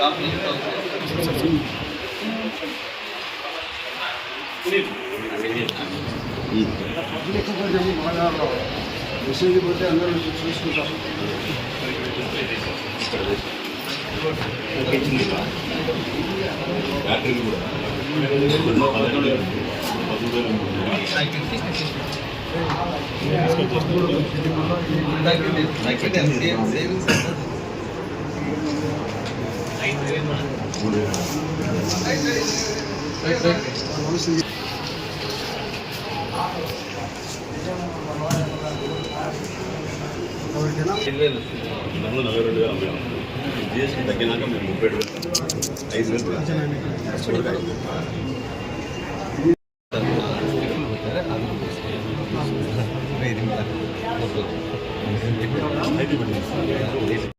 ఏమో కూర్చుంటారు మళ్ళా మెసేజ్ పోతే అందరూ చూసుకుంటాం నలభై రెండు వేలు జిఎస్టీ తగ్గినాక మేము ముప్పై ఏడు ఐదు వేలు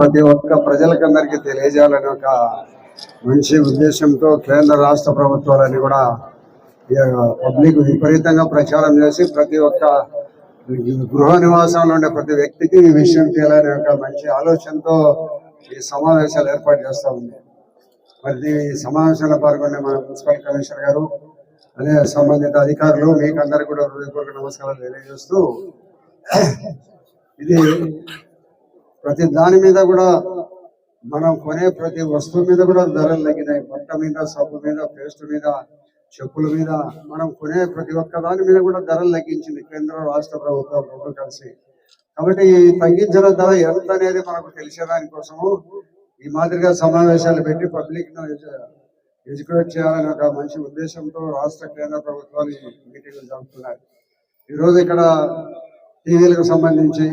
ప్రతి ఒక్క ప్రజలకందరికీ తెలియజేయాలని ఒక మంచి ఉద్దేశంతో కేంద్ర రాష్ట్ర ప్రభుత్వాలని కూడా పబ్లిక్ విపరీతంగా ప్రచారం చేసి ప్రతి ఒక్క గృహ నివాసంలో ఉండే ప్రతి వ్యక్తికి ఈ విషయం తెలియాలనే ఒక మంచి ఆలోచనతో ఈ సమావేశాలు ఏర్పాటు చేస్తూ ఉంది. మరి ఈ సమావేశంలో పాల్గొనే మన మున్సిపల్ కమిషనర్ గారు అదే సంబంధిత అధికారులు మీకు అందరికీ కూడా హృదయపూర్వక నమస్కారాలు తెలియజేస్తూ ఇది ప్రతి దాని మీద కూడా మనం కొనే ప్రతి వస్తువు మీద కూడా ధరలు తగ్గినాయి. బట్ట మీద సబ్బు మీద పేస్ట్ మీద చెప్పుల మీద మనం కొనే ప్రతి ఒక్క దాని మీద కూడా ధరలు తగ్గించింది కేంద్ర రాష్ట్ర ప్రభుత్వం రెండు కలిసి. కాబట్టి ఈ తగ్గించిన ధర ఎంత అనేది మనకు తెలిసేదాని కోసము ఈ మాదిరిగా సమావేశాలు పెట్టి పబ్లిక్ ఎడ్యుకేట్ చేయాలని ఒక మంచి ఉద్దేశంతో రాష్ట్ర కేంద్ర ప్రభుత్వాలు ఈ మీటింగ్లు జరుపుతున్నాయి. ఈరోజు ఇక్కడ టీవీలకు సంబంధించి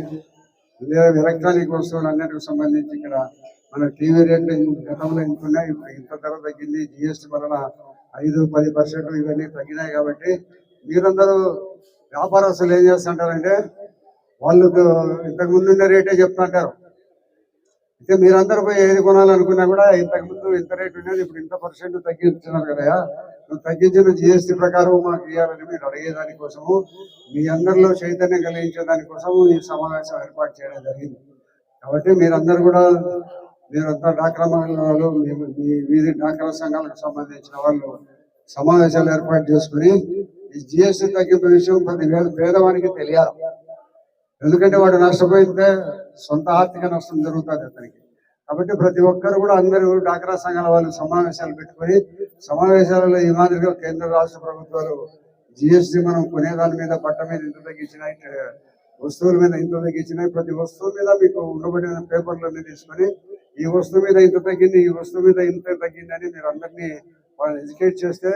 లేదా ఎలక్ట్రానిక్ వస్తువులు అన్నిటికి సంబంధించి ఇక్కడ మన టీవీ రేట్లు గతంలో ఇంత ఉన్నాయి ఇప్పుడు ఇంత ధర తగ్గింది జిఎస్టీ వలన ఐదు పది పర్సెంట్ ఇవన్నీ తగ్గినాయి కాబట్టి మీరందరూ వ్యాపారస్తులు ఏం చేస్తుంటారంటే వాళ్ళకు ఇంతకు ముందు ఉన్న రేటే చెప్తుంటారు. అయితే మీరందరూ పోయి ఏది కొనాలనుకున్నా కూడా ఇంతకు ముందు ఇంత రేట్ ఉండేది ఇప్పుడు ఇంత పర్సెంట్ తగ్గించున్నారు కదా. తగ్గించిన జిఎస్టీ ప్రకారం మాకు ఇవ్వాలని మీరు అడిగేదాని కోసము మీ అందరిలో చైతన్యం కలిగించే దానికోసము ఈ సమావేశం ఏర్పాటు చేయడం జరిగింది. కాబట్టి మీరందరూ కూడా మీరంతా డాక్రా మహిళలు మీ మీ వీధి డాక్రా సంఘాలకు సంబంధించిన వాళ్ళు సమావేశాలు ఏర్పాటు చేసుకుని ఈ జిఎస్టీ తగ్గింపు విషయం ప్రతి పేద- పేదవానికి తెలియాలి. ఎందుకంటే వాడు నష్టపోయితే సొంత ఆర్థిక నష్టం జరుగుతుంది అతనికి. కాబట్టి ప్రతి ఒక్కరు కూడా అందరూ డాక్రా సంఘాల వాళ్ళు సమావేశాలు పెట్టుకొని సమావేశాలలో ఈ మాదిరిగా కేంద్ర రాష్ట్ర ప్రభుత్వాలు జిఎస్టీ మనం కొనేదాని మీద పట్ట మీద ఇంత తగ్గించినాయి వస్తువుల మీద ఇంత తగ్గించినాయి. ప్రతి వస్తువు మీద మీకు ఉండబడిన పేపర్లన్నీ తీసుకొని ఈ వస్తువు మీద ఇంత తగ్గింది ఈ వస్తువు మీద ఇంత తగ్గింది అని మీరు అందరినీ వాళ్ళని ఎడ్యుకేట్ చేస్తే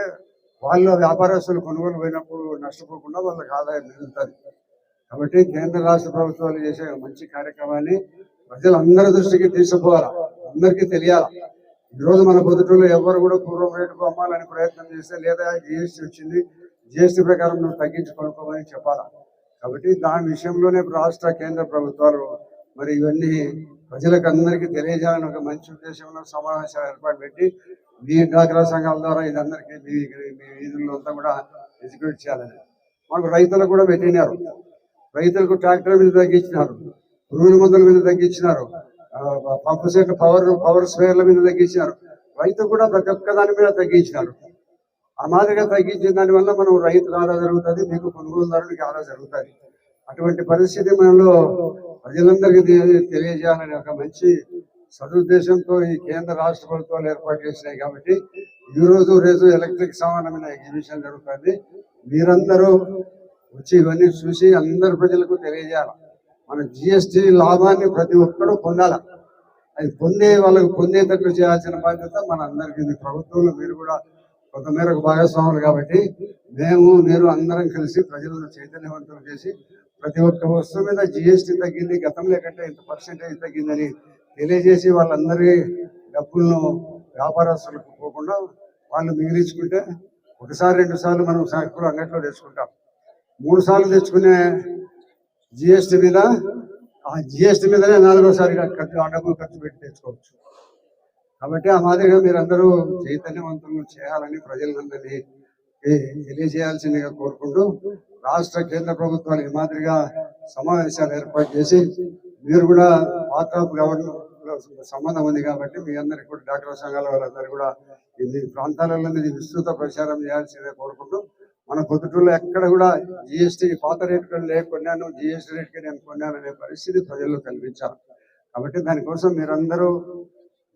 వాళ్ళు వ్యాపారస్తులు కొనుగోలు పోయినప్పుడు నష్టపోకుండా వాళ్ళకి ఆదాయం పెరుగుతుంది కాబట్టి కేంద్ర రాష్ట్ర ప్రభుత్వాలు చేసే మంచి కార్యక్రమాన్ని ప్రజలందరి దృష్టికి తీసుకుపోవాలి? అందరికీ తెలియాలి? ఈ రోజు మన పొద్దుటూరులో ఎవరు కూడా పూర్వం రేటుకు అమ్మాలని ప్రయత్నం చేస్తే లేదా జిఎస్టీ వచ్చింది జిఎస్టీ ప్రకారం నువ్వు తగ్గించి కొనుక్కోమని చెప్పాలా? కాబట్టి దాని విషయంలోనే రాష్ట్ర కేంద్ర ప్రభుత్వాలు మరి ఇవన్నీ ప్రజలకు అందరికీ తెలియజేయాలని ఒక మంచి ఉద్దేశంలో సమావేశాలు ఏర్పాటు పెట్టి మీ డాక్రా సంఘాల ద్వారా ఇది మీ మీ వీధుల్లో అంతా కూడా ఎగ్జిక్యూట్ చేయాలని. మాకు రైతులకు కూడా పెట్టినారు. రైతులకు ట్రాక్టర్ మీద తగ్గించినారు. పురుగుల మందుల మీద తగ్గించినారు. ఆ, పంపు సెట్ పవర్ పవర్ స్వేర్ల మీద తగ్గించినారు. రైతు కూడా ప్రతి ఒక్క దాని మీద తగ్గించినారు. ఆ మాదిరిగా తగ్గించిన దాని వల్ల మనం రైతుకు ఆదా జరుగుతుంది మీకు కొనుగోలుదారునికి ఆదా జరుగుతుంది. అటువంటి పరిస్థితి మనలో ప్రజలందరికీ తెలియజేయాలని తెలియజేయాలనే ఒక మంచి సదుద్దేశంతో ఈ కేంద్ర రాష్ట్ర ప్రభుత్వాలు ఏర్పాటు చేసినాయి కాబట్టి ఈ రోజు రేపు ఎలక్ట్రిక్ సమానమైన ఎగ్జిబిషన్ జరుగుతుంది. మీరందరూ వచ్చి ఇవన్నీ చూసి అందరు ప్రజలకు తెలియజేయాలి. మన జిఎస్టి లాభాన్ని ప్రతి ఒక్కరూ పొందాలి. అది పొందే వాళ్ళకు పొందేటట్లు చేయాల్సిన బాధ్యత మన అందరికీ ప్రభుత్వంలో మీరు కూడా కొంతమేరకు భాగస్వాములు కాబట్టి మేము మీరు అందరం కలిసి ప్రజలను చైతన్యవంతం చేసి ప్రతి ఒక్క వస్తువు మీద జిఎస్టీ తగ్గింది గతంలో కంటే ఇంత పర్సెంటేజ్ తగ్గిందని తెలియజేసి వాళ్ళందరి డబ్బులను వ్యాపారస్తులకు పోకుండా వాళ్ళు మిగిలించుకుంటే ఒకసారి రెండు సార్లు మనం సరుకులు అంగట్లో తెచ్చుకుంటాం. మూడు సార్లు తెచ్చుకునే జిఎస్టీ మీద ఆ జిఎస్టీ మీదనే నాలుగోసారి ఖర్చు ఆ డబ్బులు ఖర్చు పెట్టి తెచ్చుకోవచ్చు కాబట్టి ఆ మాదిరిగా మీరందరూ చైతన్యవంతులను చేయాలని ప్రజలందరినీ తెలియజేయాల్సిందిగా కోరుకుంటూ రాష్ట్ర కేంద్ర ప్రభుత్వాలు ఈ మాదిరిగా సమావేశాలు ఏర్పాటు చేసి మీరు కూడా పార్ట్ ఆఫ్ గవర్నమెంట్ సంబంధం ఉంది కాబట్టి మీ అందరికి కూడా డాక్టర్ సంఘాల వాళ్ళందరూ కూడా ఈ ప్రాంతాలలో ఇది విస్తృత ప్రచారం చేయాల్సిందే కోరుకుంటూ మన పొద్దుటూరులో ఎక్కడ కూడా జిఎస్టీ పాత రేటు లేక కొన్నాను జిఎస్టీ రేట్కి నేను కొన్నాను అనే పరిస్థితి ప్రజల్లో కల్పించాను కాబట్టి దానికోసం మీరందరూ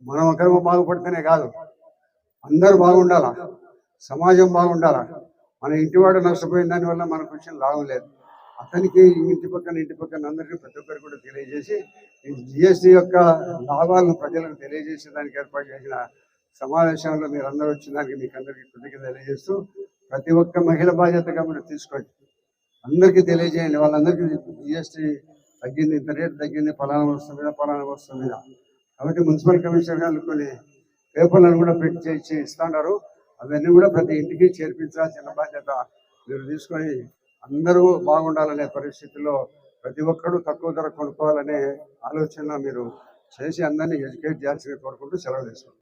మనం ఒకరు బాగుపడితేనే కాదు అందరూ బాగుండాలా? సమాజం బాగుండాలా? మన ఇంటివాడు నష్టపోయిన దానివల్ల మనకు వచ్చిన లాభం లేదు. అతనికి ఇంటి పక్కన ఇంటి పక్కన అందరికీ ప్రతి ఒక్కరు కూడా తెలియజేసి ఈ జిఎస్టీ యొక్క లాభాలను ప్రజలకు తెలియజేసే దానికి ఏర్పాటు చేసిన సమావేశంలో మీరు అందరూ వచ్చిన దానికి మీకు అందరికీ కృతజ్ఞత తెలియజేస్తూ ప్రతి ఒక్క మహిళ బాధ్యతగా మీరు తీసుకోండి. అందరికీ తెలియజేయండి. వాళ్ళందరికీ జిఎస్టీ తగ్గింది ఇంత రేటు తగ్గింది ఫలానా వస్తువు మీద ఫలానా వస్తువు మీద. కాబట్టి మున్సిపల్ కమిషనర్ గారు కొన్ని పేపర్లను కూడా పెట్టి చేసి ఇస్తున్నారు. అవన్నీ కూడా ప్రతి ఇంటికి చేర్పించాల్సిన బాధ్యత మీరు తీసుకొని అందరూ బాగుండాలనే పరిస్థితిలో ప్రతి ఒక్కరూ తక్కువ ధర కొనుక్కోవాలనే ఆలోచన మీరు చేసి అందరినీ ఎడ్యుకేట్ చేయాల్సింది కోరుకుంటూ సెలవు తీసుకుంటాం